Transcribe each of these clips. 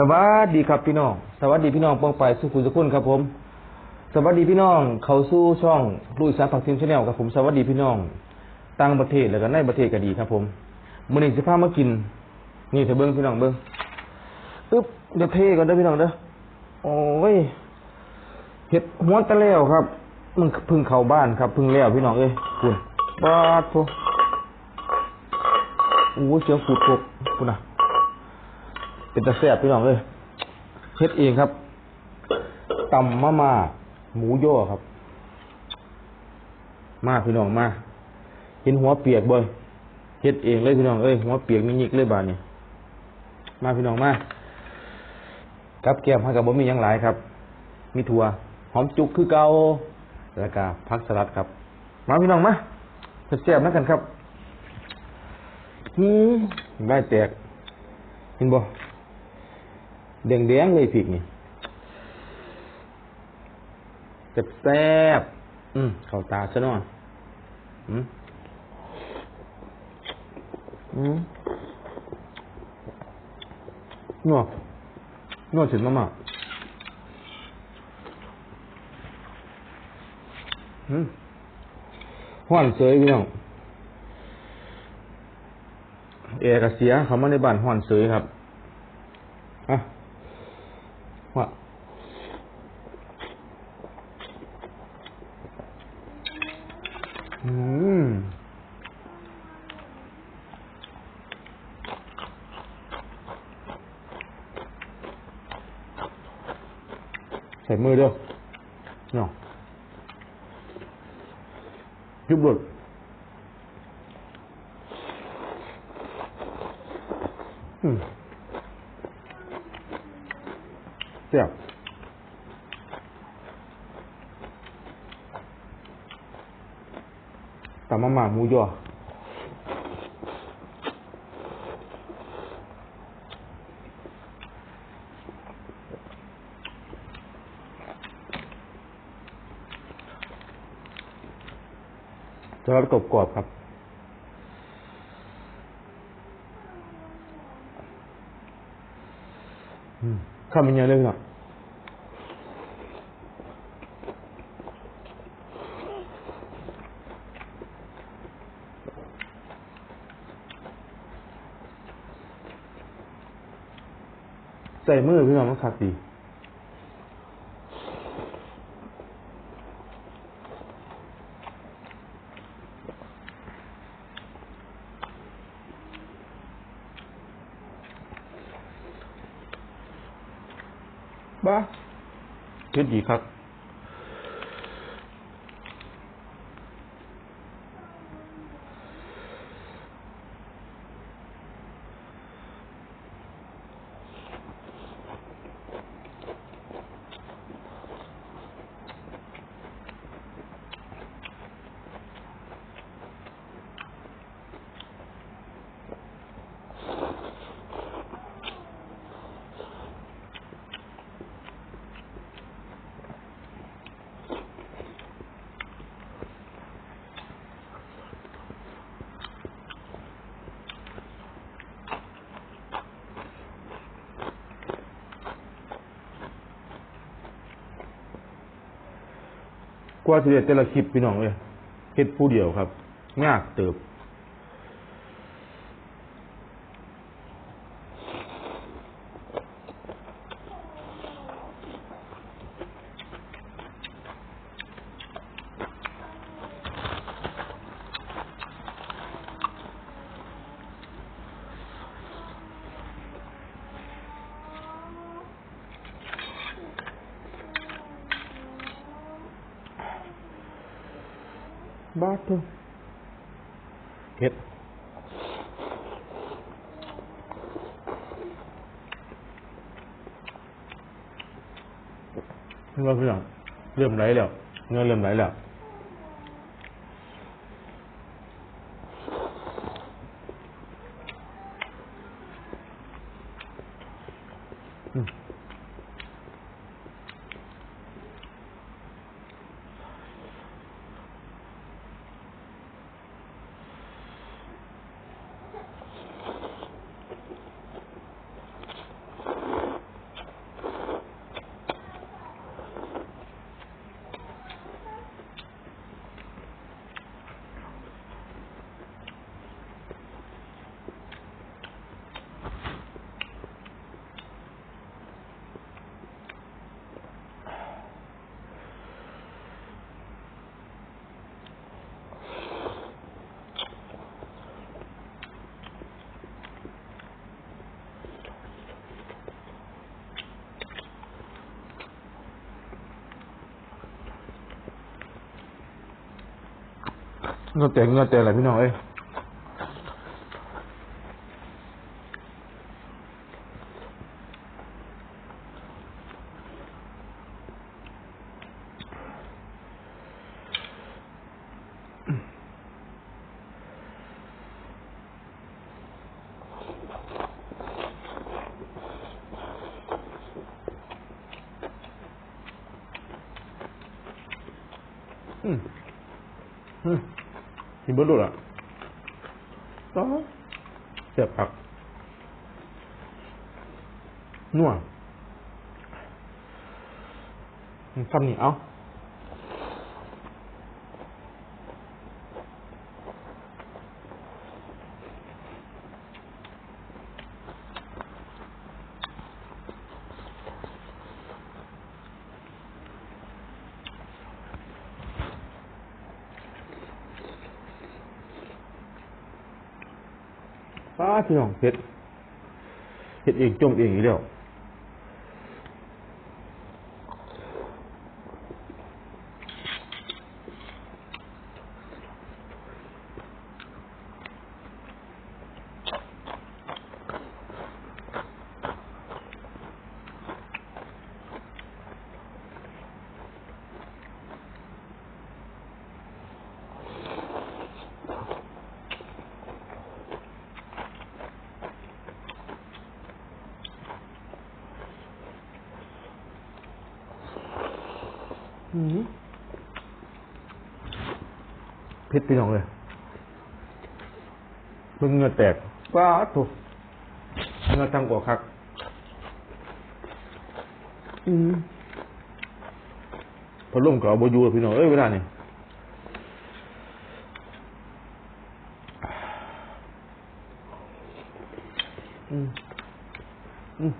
สวัสดีครับพี่น้อง สวัสดีพี่น้องปองไปสุขุสุขุนครับผม สวัสดีพี่น้องเขาสู้ช่องลุยสารผักทีมชาแนลครับผมสวัสดีพี่น้องต่างประเทศแล้วก็ในประเทศก็ดีครับผมมื้อนี้สิพามากิน นี่เถอะเบิ่งพี่น้องเบิ่งอึ๊บเดี๋ยวเทก่อนเด้อพี่น้องเด้อโอ้ยเห็ดหัวตะแล้วครับมันพึ่งเข้าบ้านครับพึ่งแล้วพี่น้องเอ้ยคุณบาดโพโอ้เสียงฝุดกคุณน่ะ เป็นตะแซ่บพี่น้องเอ้ยเฮ็ดเองครับตำมะมาหมูย่อครับ มาพี่น้องมาเห็นหัวเปียกบ่อยเฮ็ดเองเลยพี่น้องเอ้ยหัวเปียกนี่ยิกเลยบาดนี่มาพี่น้องมากับแก้มให้กับบ่มีหยังหลายครับ มีถั่วหอมจุกคือเกาแล้วก็ผักสลัดครับ มาพี่น้องมาแซ่บๆนักกันครับหืมได้แตกเห็นบ่ แดงๆเลยพริกนี่แซ่บๆอืมเข้าตาซะหน่อยอืมอืมนัวนัวถึงมากๆอืมห้อนเสยพี่น้องเอกเสียเขามาในบ้านห้อนเสยครับอะว่า อืมใส่มือเด้อเนาะยุบหลุด อื มเสียบตำมะม่าหมูยอจะรสกรอบๆครับ ข้ามันยอะเลยพี่น้อ ใส่มือพี่น้องมันคักดีบ้าเผ็ดดีครับ กว่าสิเด็ดแต่ละคลิปพี่น้องเลยเฮ็ดผู้เดียวครับยากเติบ บ้าทุกเฮ็ดเงินพี่น้อง เริ่มไหลแล้วเงินเริ่มไหลแล้วอืมเงาแต่เงาแต่อะไรพี่น้องเอ้ยอืม อืมกินเบอร์ดูล่ ฟ้าพี่น้องเห็ดเห็ดเองจมเองอีกแล้ว อืมเผ็ดพี่น้องเลยเพิ่งเหงือแตกป้าถูกเหงือตั้งกว่าคัก อืมพอล่มกับเอาบอยูแล้วพี่น้องเอ้ยเวลานี่อืมอืม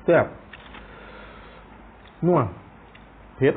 แซ่บนัวเผ็ด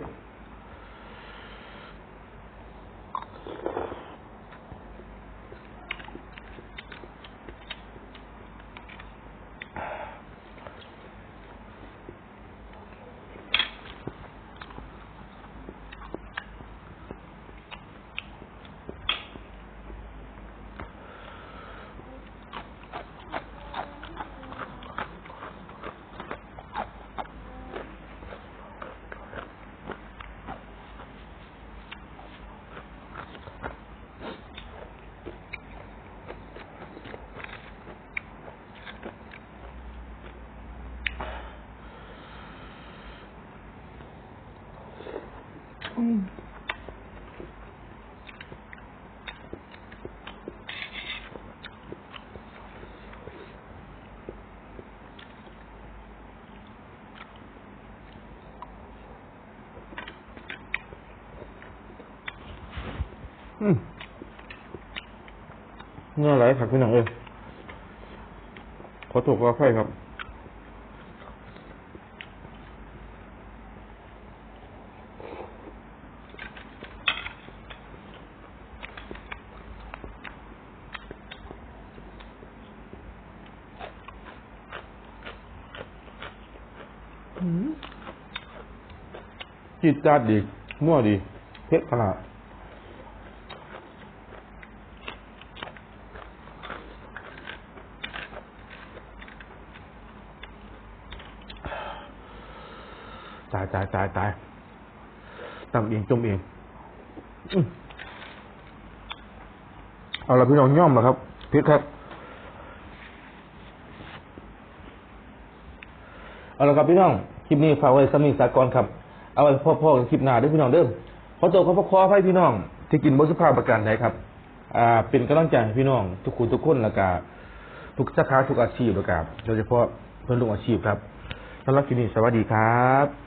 อืมเนื้อไหลผักพี่น้องเอ้ยขอถูกขอไฟครับ จิตจัดดีมั่วดีเผ็ดขนาดตายตายตายตายตำเองจมเองอื้อเอาละพี่น้องย่อมเหรอครับเผ็ดครับเอาละครับพี่น้อง ลิปนี้ฝากไว้สามีสากรครับ เอาไว้พ่อๆกันคลิปหน้าด้วยพี่น้องเด้อขอตัวขอพระคอให้พี่น้อง ที่กินบนสุภาพประการใดครับ อ่า เป็นกำลังใจพี่น้อง ทุกคนทุกคนละกาทุกสาขาทุกอาชีพละกาโดยเฉพาะเพื่อนร่วมอาชีพครับสำหรับคลิปนี้สวัสดีครับ